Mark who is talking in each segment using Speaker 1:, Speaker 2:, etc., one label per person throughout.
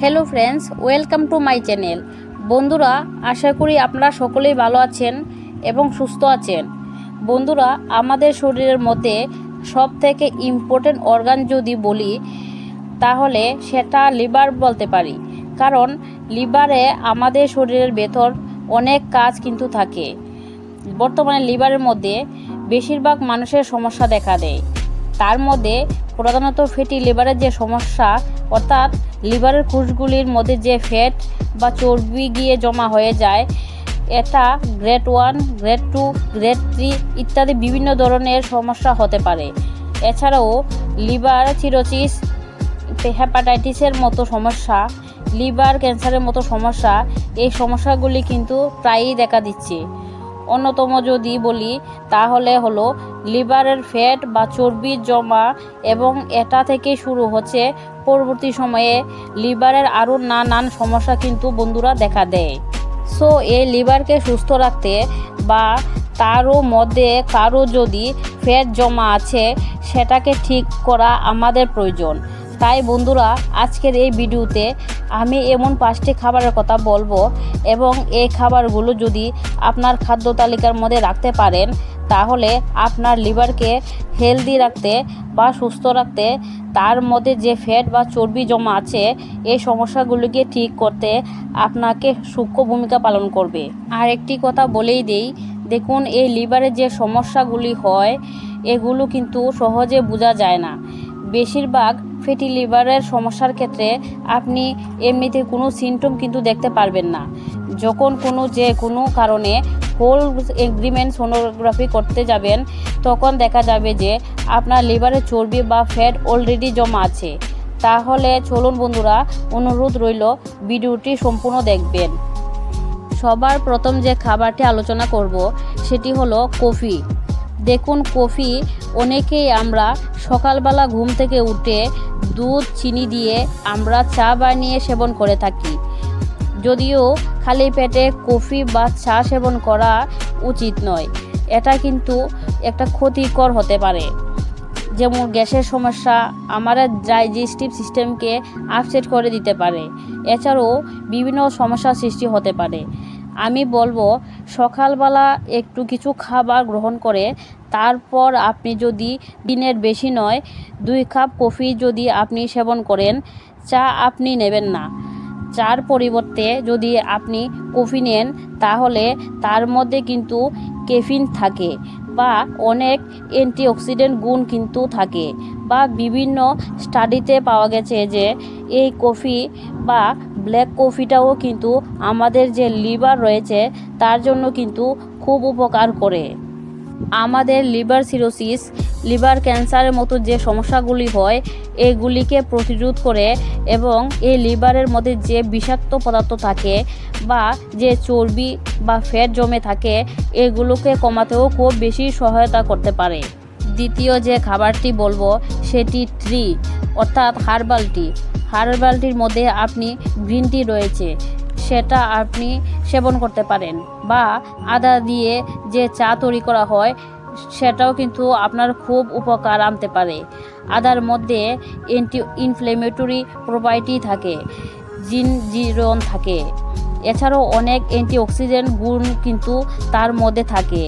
Speaker 1: Hello friends welcome to my channel বন্ধুরা, আশা করি আপনারা সকলেই ভালো আছেন এবং সুস্থ আছেন। বন্ধুরা, আমাদের শরীরের মধ্যে সব থেকে ইম্পর্টেন্ট অর্গান যদি বলি, তাহলে সেটা লিভার বলতে পারি। কারণ লিভারে আমাদের শরীরের ভেতর অনেক কাজ কিন্তু থাকে। বর্তমানে লিভারের মধ্যে বেশিরভাগ মানুষের সমস্যা দেখা দেয়। তার মধ্যে প্রধানত ফ্যাটি লিভারের যে সমস্যা, অর্থাৎ লিভারের কোষগুলির মধ্যে যে ফ্যাট বা চর্বি গিয়ে জমা হয়ে যায়, এটা grade one grade two grade three ইত্যাদি বিভিন্ন ধরনের সমস্যা হতে পারে। এছাড়াও লিভার চিরোসিস হেপাটাইটিসের মতো সমস্যা লিভার ক্যান্সারের মতো সমস্যা, এই সমস্যাগুলি কিন্তু প্রায়ই দেখা দিচ্ছে। অন্যতম যদি বলি, তাহলে হলো লিভারের ফ্যাট বা চর্বির জমা এবং এটা থেকে শুরু হচ্ছে পরবর্তী সময়ে লিভারের আরও নানান সমস্যা কিন্তু বন্ধুরা দেখা দেয়। সো এই লিভারকে সুস্থ রাখতে বা তারও মধ্যে কারও যদি ফ্যাট জমা আছে, সেটাকে ঠিক করা আমাদের প্রয়োজন। তাই বন্ধুরা, আজকের এই ভিডিওতে আমি এমন পাঁচটি খাবারের কথা বলব এবং এই খাবারগুলো যদি আপনার খাদ্য তালিকার মধ্যে রাখতে পারেন, তাহলে আপনার লিভারকে হেলদি রাখতে বা সুস্থ রাখতে, তার মধ্যে যে ফ্যাট বা চর্বি জমা আছে, এই সমস্যাগুলিকে ঠিক করতে আপনাকে সূক্ষ্ম ভূমিকা পালন করবে। আর একটি কথা বলেই দেই, দেখুন, এই লিভারের যে সমস্যাগুলি হয়, এগুলো কিন্তু সহজে বোঝা যায় না। বেশিরভাগ ফ্যাটি লিভারের সমস্যার ক্ষেত্রে আপনি এমনিতে কোনো সিমটম কিন্তু দেখতে পারবেন না। যখন কোনো যে কোনো কারণে হোল এগ্রিমেন্ট সোনোগ্রাফি করতে যাবেন, তখন দেখা যাবে যে আপনার লিভারে চর্বি বা ফ্যাট অলরেডি জমা আছে। তাহলে চলুন বন্ধুরা, অনুরোধ রইল ভিডিওটি সম্পূর্ণ দেখবেন। সবার প্রথম যে খাবারটি আলোচনা করব, সেটি হলো কফি। দেখুন কফি, অনেকেই আমরা সকালবেলা ঘুম থেকে উঠে দুধ, চিনি দিয়ে আমরা চা বানিয়ে সেবন করে থাকি। যদিও খালি পেটে কফি বা চা সেবন করা উচিত নয়, এটা কিন্তু একটা ক্ষতিকর হতে পারে। যেমন গ্যাসের সমস্যা, আমাদের ডাইজেস্টিভ সিস্টেমকে আপসেট করে দিতে পারে। এছাড়াও বিভিন্ন সমস্যার সৃষ্টি হতে পারে। আমি বলব, সকালবেলা একটু কিছু খাবার গ্রহণ করে, তারপর আপনি যদি দিনের বেশি নয়, দুই কাপ কফি যদি আপনি সেবন করেন, চা আপনি নেবেন না। চার পরিবর্তে যদি আপনি কফি নেন, তাহলে তার মধ্যে কিন্তু কেফিন থাকে বা অনেক অ্যান্টিঅক্সিডেন্ট গুণ কিন্তু থাকে বা বিভিন্ন স্টাডিতে পাওয়া গেছে যে এই কফি বা ব্ল্যাক কফিটাও কিন্তু আমাদের যে লিভার রয়েছে, তার জন্য কিন্তু খুব উপকার করে। আমাদের লিভার সিরোসিস লিভার ক্যান্সারের মতো যে সমস্যাগুলি হয়, এগুলিকে প্রতিরোধ করে এবং এই লিভারের মধ্যে যে বিষাক্ত পদার্থ থাকে বা যে চর্বি বা ফ্যাট জমে থাকে, এগুলোকে কমাতেও খুব বেশি সহায়তা করতে পারে। দ্বিতীয় যে খাবারটি বলব, সেটি ট্রি অর্থাৎ হার্বাল টি হার্বাল টির মধ্যে আপনি গ্রিন টি রয়েছে, সেটা আপনি সেবন করতে পারেন বা আদা দিয়ে যে চা তৈরি করা হয়, সেটাও কিন্তু আপনার খুব উপকার আনতে পারে। আদার মধ্যে অ্যান্টি ইনফ্লেমেটরি প্রোপার্টি থাকে জিন জিরন থাকে। এছাড়াও অনেক অ্যান্টিঅক্সিডেন্ট গুণ কিন্তু তার মধ্যে থাকে।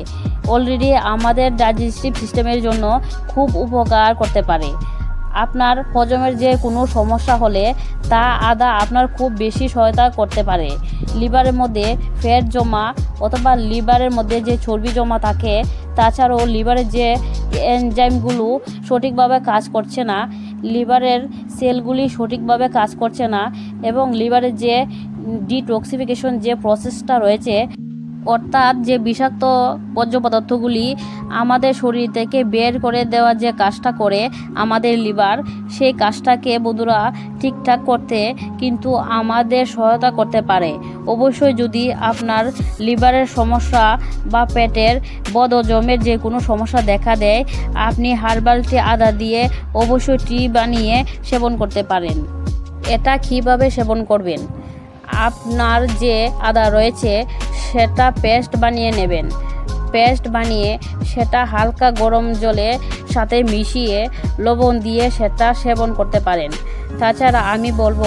Speaker 1: অলরেডি আমাদের ডাইজেস্টিভ সিস্টেমের জন্য খুব উপকার করতে পারে। আপনার হজমের যে কোনো সমস্যা হলে তা আদা আপনার খুব বেশি সহায়তা করতে পারে। লিভারের মধ্যে ফ্যাট জমা অথবা লিভারের মধ্যে যে চর্বি জমা থাকে, তাছাড়াও লিভারের যে এনজাইমগুলো সঠিকভাবে কাজ করছে না, লিভারের সেলগুলি সঠিকভাবে কাজ করছে না এবং লিভারের যে ডিটক্সিফিকেশন যে প্রসেসটা রয়েছে অর্থাৎ যে বিষাক্ত বর্জ্য পদার্থগুলি আমাদের শরীর থেকে বের করে দেওয়া যে কাজটা করে আমাদের লিভার, সেই কাজটাকে বন্ধুরা ঠিকঠাক করতে কিন্তু আমাদের সহায়তা করতে পারে। অবশ্যই যদি আপনার লিভারের সমস্যা বা পেটের বদ হজমের যে কোনো সমস্যা দেখা দেয়, আপনি হার্বাল টি আদা দিয়ে অবশ্যই টি বানিয়ে সেবন করতে পারেন। এটা কীভাবে সেবন করবেন? আপনার যে আদা রয়েছে, সেটা পেস্ট বানিয়ে নেবেন। পেস্ট বানিয়ে সেটা হালকা গরম জলে সাথে মিশিয়ে লবণ দিয়ে সেটা সেবন করতে পারেন। তাছাড়া আমি বলব,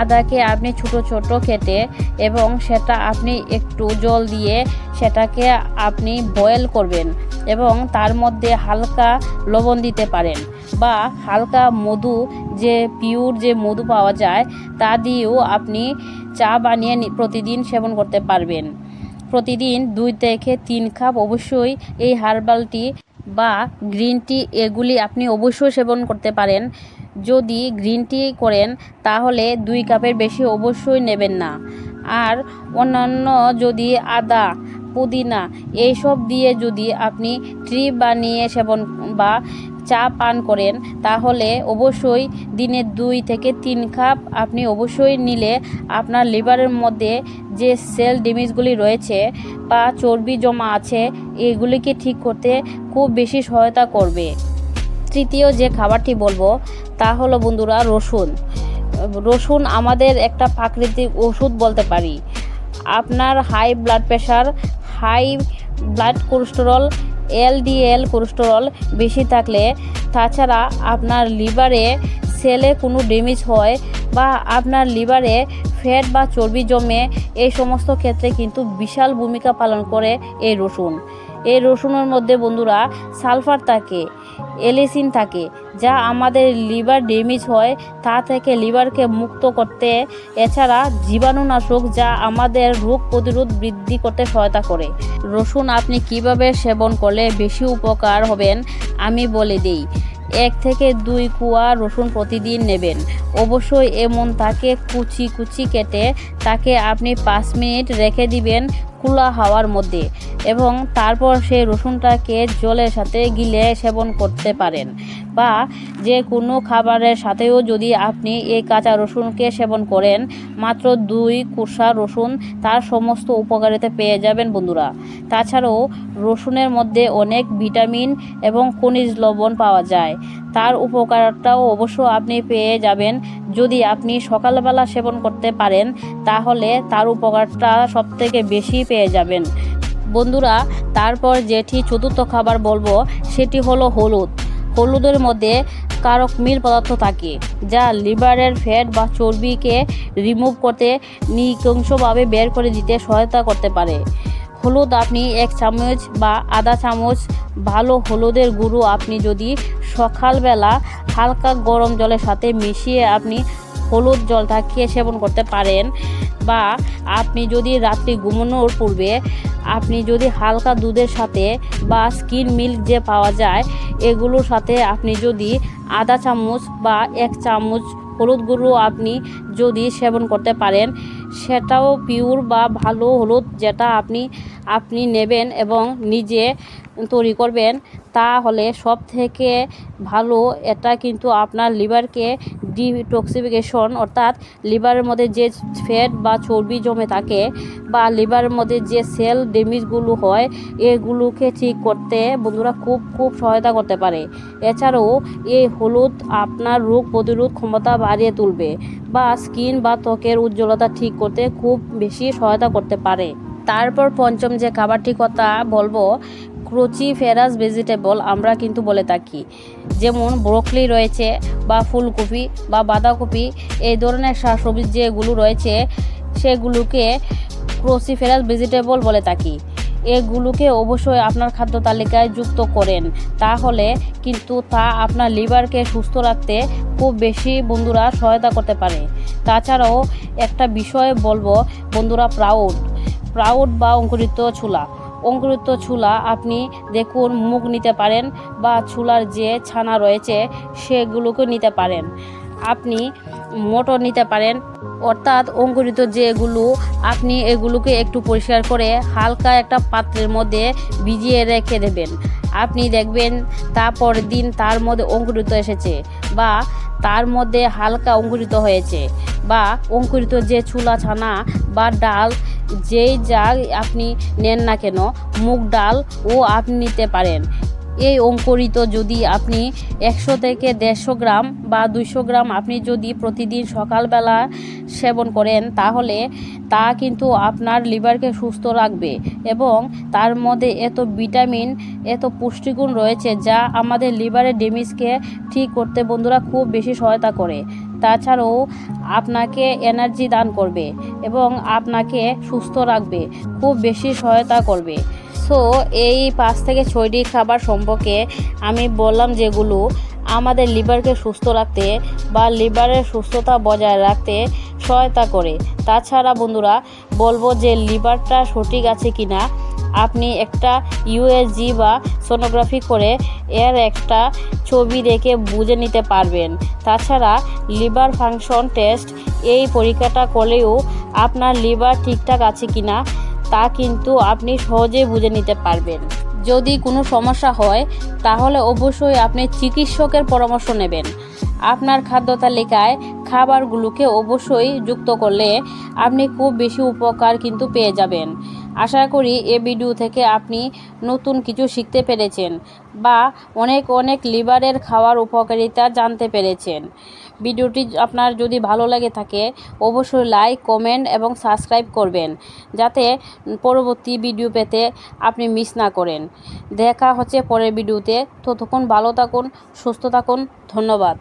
Speaker 1: আদাকে আপনি ছোট ছোট কেটে এবং সেটা আপনি একটু জল দিয়ে সেটাকে আপনি বয়েল করবেন এবং তার মধ্যে হালকা লবণ দিতে পারেন বা হালকা মধু, যে পিওর যে মধু পাওয়া যায়, তা দিয়েও আপনি চা বানিয়ে প্রতিদিন সেবন করতে পারবেন। প্রতিদিন দুই থেকে তিন কাপ অবশ্যই এই হার্বাল টি বা গ্রিন টি এগুলি আপনি অবশ্যই সেবন করতে পারেন। যদি গ্রিন টি করেন, তাহলে দুই কাপের বেশি অবশ্যই নেবেন না। আর অন্যান্য যদি আদা, পুদিনা, এইসব দিয়ে যদি আপনি ট্রি বানিয়ে সেবন বা চা পান করেন, তাহলে অবশ্যই দিনে দুই থেকে তিন কাপ আপনি অবশ্যই নিলে আপনার লিভারের মধ্যে যে সেল ডিমিজগুলি রয়েছে বা চর্বি জমা আছে, এগুলিকে ঠিক করতে খুব বেশি সহায়তা করবে। তৃতীয় যে খাবারটি বলব, তা হলো বন্ধুরা রসুন। রসুন আমাদের একটা প্রাকৃতিক ওষুধ বলতে পারি। আপনার high blood pressure, high blood cholesterol LDL cholesterol বেশি থাকলে, তাছাড়া আপনার লিভারে সেলে কোনো ড্যামেজ হয় বা আপনার লিভারে ফ্যাট বা চর্বি জমে, এই সমস্ত ক্ষেত্রে কিন্তু বিশাল ভূমিকা পালন করে এই রসুন। এই রসুনের মধ্যে বন্ধুরা সালফার থাকে, এলিসিন থাকে, যা আমাদের লিভার ড্যামেজ হয়, তা থেকে লিভারকে মুক্ত করতে, এছাড়া জীবাণুনাশক যা আমাদের রোগ প্রতিরোধ বৃদ্ধি করতে সহায়তা করে। রসুন আপনি কীভাবে সেবন করলে বেশি উপকার হবেন, আমি বলে দিই। এক থেকে দুই কুয়া রসুন প্রতিদিন নেবেন। অবশ্যই এমন তাকে কুচি কুচি কেটে তাকে আপনি পাঁচ মিনিট রেখে দিবেন খোলা হাওয়ার মধ্যে এবং তারপর সেই রসুনটাকে জলের সাথে গিলে সেবন করতে পারেন। বা যে কোনো খাবারের সাথেও যদি আপনি এই কাঁচা রসুনকে সেবন করেন, মাত্র দুই কুসা রসুন তার সমস্ত উপকারিতা পেয়ে যাবেন বন্ধুরা। তাছাড়াও রসুনের মধ্যে অনেক ভিটামিন এবং খনিজ লবণ পাওয়া যায়। তার উপকারটাও অবশ্য আপনি পেয়ে যাবেন যদি আপনি সকালবেলা সেবন করতে পারেন, তাহলে তার উপকারটা সবথেকে বেশি পেয়ে যাবেন। বন্ধুরা, তারপর যেটি চতুর্থ খাবার বলব, সেটি হলো হলুদ। হলুদের মধ্যে কারক মিল পদার্থ থাকে, যা লিভারের ফ্যাট বা চর্বিকে রিমুভ করতে নিকংশভাবে বের করে দিতে সহায়তা করতে পারে। হলুদ আপনি এক চামচ বা আধা চামচ ভালো হলুদের গুঁড়ো আপনি যদি সকালবেলা হালকা গরম জলের সাথে মিশিয়ে আপনি হলুদ জলটাকে সেবন করতে পারেন বা আপনি যদি রাত্রি ঘুমানোর পূর্বে আপনি যদি হালকা দুধের সাথে বা স্কিন মিল্ক যে পাওয়া যায়, এগুলোর সাথে আপনি যদি আধা চামচ বা এক চামচ হলুদ গুঁড়ো আপনি যদি সেবন করতে পারেন। সেটাও পিওর বা ভালো হলুদ যেটা আপনি আপনি নেবেন এবং নিজে তৈরি করবেন, তাহলে সব থেকে ভালো এটা কিন্তু আপনার লিভারকে ডিটক্সিফিকেশন, অর্থাৎ লিভারের মধ্যে যে ফ্যাট বা চর্বি জমে থাকে বা লিভারের মধ্যে যে সেল ড্যামেজগুলো হয়, এগুলোকে ঠিক করতে বন্ধুরা খুব খুব সহায়তা করতে পারে। এছাড়াও এই হলুদ আপনার রোগ প্রতিরোধ ক্ষমতা বাড়িয়ে তুলবে বা স্কিন বা ত্বকের উজ্জ্বলতা ঠিক করতে খুব বেশি সহায়তা করতে পারে। তারপর পঞ্চম যে খাবারটি কথা বলব, ক্রুচি ফেরাস ভেজিটেবল আমরা কিন্তু বলে থাকি। যেমন ব্রোকলি রয়েছে বা ফুলকপি বা বাঁধাকপি, এই ধরনের শাকসবজি যেগুলো রয়েছে, সেগুলোকে ক্রোসিফেরাস ভেজিটেবল বলে থাকি। এগুলোকে অবশ্যই আপনার খাদ্য তালিকায় যুক্ত করেন, তাহলে কিন্তু তা আপনার লিভারকে সুস্থ রাখতে খুব বেশি বন্ধুরা সহায়তা করতে পারে। তাছাড়াও একটা বিষয় বলব, বন্ধুরা প্রাউড প্রাউড বা অঙ্কুরিত ছোলা। অঙ্কুরিত ছোলা আপনি দেখুন মুখ নিতে পারেন বা ছোলার যে ছানা রয়েছে সেগুলোকে নিতে পারেন। আপনি মটর নিতে পারেন। অর্থাৎ অঙ্কুরিত যেগুলো, আপনি এগুলোকে একটু পরিষ্কার করে হালকা একটা পাত্রের মধ্যে ভিজিয়ে রেখে দেবেন। আপনি দেখবেন তারপরের দিন তার মধ্যে অঙ্কুরিত এসেছে বা তার মধ্যে হালকা অঙ্কুরিত হয়েছে বা অঙ্কুরিত যে চুলা ছানা বা ডাল যেই যা আপনি নেন না কেন, মুগ ডাল ও আপনি নিতে পারেন। এই অঙ্কুরিত যদি আপনি একশো থেকে দেড়শো গ্রাম বা দুইশো গ্রাম আপনি যদি প্রতিদিন সকালবেলা সেবন করেন, তাহলে তা কিন্তু আপনার লিভারকে সুস্থ রাখবে এবং তার মধ্যে এত ভিটামিন, এত পুষ্টিগুণ রয়েছে যা আমাদের লিভারের ড্যামেজকে ঠিক করতে বন্ধুরা খুব বেশি সহায়তা করে। তাছাড়াও আপনাকে এনার্জি দান করবে এবং আপনাকে সুস্থ রাখবে, খুব বেশি সহায়তা করবে। সো এই পাঁচ থেকে ছয়টি খাবার সম্পর্কে আমি বললাম যেগুলো আমাদের লিভারকে সুস্থ রাখতে বা লিভারের সুস্থতা বজায় রাখতে সহায়তা করে। তাছাড়া বন্ধুরা, বলব যে লিভারটা সঠিক আছে কি না আপনি একটা ইউএসজি বা সোনোগ্রাফি করে এর একটা ছবি দেখে বুঝে নিতে পারবেন। তাছাড়া লিভার ফাংশন টেস্ট এই পরীক্ষাটা করলেও আপনার লিভার ঠিকঠাক আছে কি না তা কিন্তু আপনি সহজেই বুঝে নিতে পারবেন। যদি কোনো সমস্যা হয়, তাহলে অবশ্যই আপনি চিকিৎসকের পরামর্শ নেবেন। আপনার খাদ্য তালিকায় খাবারগুলোকে অবশ্যই যুক্ত করলে আপনি খুব বেশি উপকার কিন্তু পেয়ে যাবেন। আশা করি এ ভিডিও থেকে আপনি নতুন কিছু শিখতে পেরেছেন বা অনেক অনেক লিভারের খাওয়ার উপকারিতা জানতে পেরেছেন। ভিডিওটি আপনার যদি ভালো লাগে থাকে, অবশ্যই লাইক, কমেন্ট এবং সাবস্ক্রাইব করবেন, যাতে পরবর্তী ভিডিও পেতে আপনি মিস না করেন। দেখা হচ্ছে পরের ভিডিওতে। ততক্ষণ ভালো থাকুন, সুস্থ থাকুন। ধন্যবাদ।